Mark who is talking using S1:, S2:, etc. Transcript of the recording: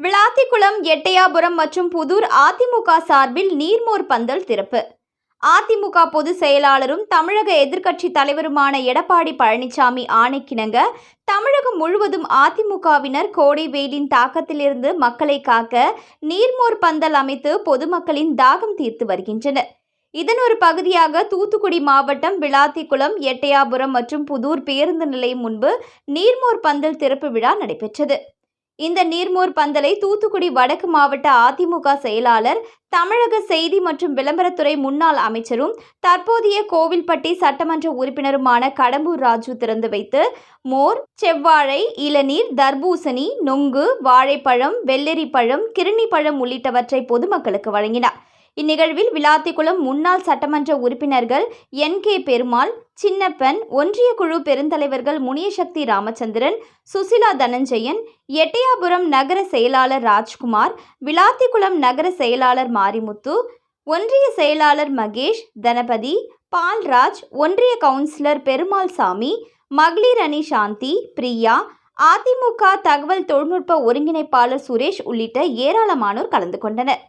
S1: விளாத்திக்குளம் எட்டையாபுரம் மற்றும் புதூர் அதிமுக சார்பில் நீர்மோர் பந்தல் திறப்பு. அதிமுக பொதுச் செயலாளரும் தமிழக எதிர்க்கட்சி தலைவருமான எடப்பாடி பழனிசாமி ஆணைக்கிணங்க தமிழகம் முழுவதும் அதிமுகவினர் கோடை வெயிலின் தாக்கத்திலிருந்து மக்களை காக்க நீர்மோர் பந்தல் அமைத்து பொதுமக்களின் தாகம் தீர்த்து வருகின்றனர். இதன் ஒரு பகுதியாக தூத்துக்குடி மாவட்டம் விளாத்திக்குளம் எட்டையாபுரம் மற்றும் புதூர் பேருந்து நிலையம் முன்பு நீர்மோர் பந்தல் திறப்பு விழா நடைபெற்றது. இந்த நீர்மோர் பந்தலை தூத்துக்குடி வடக்கு மாவட்ட அதிமுக செயலாளர் தமிழக செய்தி மற்றும் விளம்பரத்துறை முன்னாள் அமைச்சரும் தற்போதைய கோவில்பட்டி சட்டமன்ற உறுப்பினருமான கடம்பூர் ராஜு திறந்து வைத்து மோர் செவ்வாழை இளநீர் தர்பூசணி நொங்கு வாழைப்பழம் வெள்ளரிப்பழம் கிருணிப்பழம் உள்ளிட்டவற்றை பொதுமக்களுக்கு வழங்கினார். இந்நிகழ்வில் விளாத்திக்குளம் முன்னாள் சட்டமன்ற உறுப்பினர்கள் என். கே. பெருமாள் சின்னப்பன் ஒன்றிய குழு பெருந்தலைவர்கள் முனியசக்தி ராமச்சந்திரன் சுசிலா தனஞ்சயன் எட்டயாபுரம் நகர செயலாளர் ராஜ்குமார் விளாத்திக்குளம் நகர செயலாளர் மாரிமுத்து ஒன்றிய செயலாளர் மகேஷ் தனபதி பால்ராஜ் ஒன்றிய கவுன்சிலர் பெருமாள் சாமி மகளிர் அணி சாந்தி பிரியா அதிமுக தகவல் தொழில்நுட்ப ஒருங்கிணைப்பாளர் சுரேஷ் உள்ளிட்ட ஏராளமானோர் கலந்து கொண்டனர்.